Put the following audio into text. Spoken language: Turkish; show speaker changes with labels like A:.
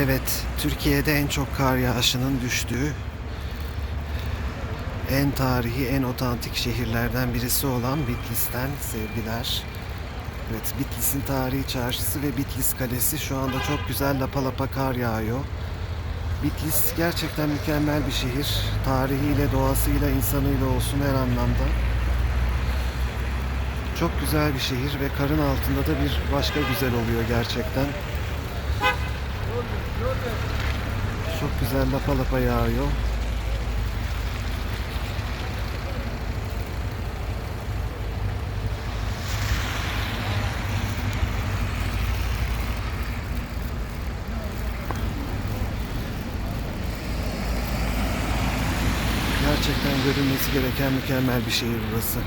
A: Evet, Türkiye'de en çok kar yağışının düştüğü en tarihi, en otantik şehirlerden birisi olan Bitlis'ten sevgiler. Evet, Bitlis'in tarihi çarşısı ve Bitlis Kalesi şu anda çok güzel lapa lapa kar yağıyor. Bitlis gerçekten mükemmel bir şehir. Tarihiyle, doğasıyla, insanıyla olsun her anlamda. Çok güzel bir şehir ve karın altında da bir başka güzel oluyor gerçekten. Çok güzel lapa lapa yağıyor. Gerçekten görülmesi gereken mükemmel bir şehir burası.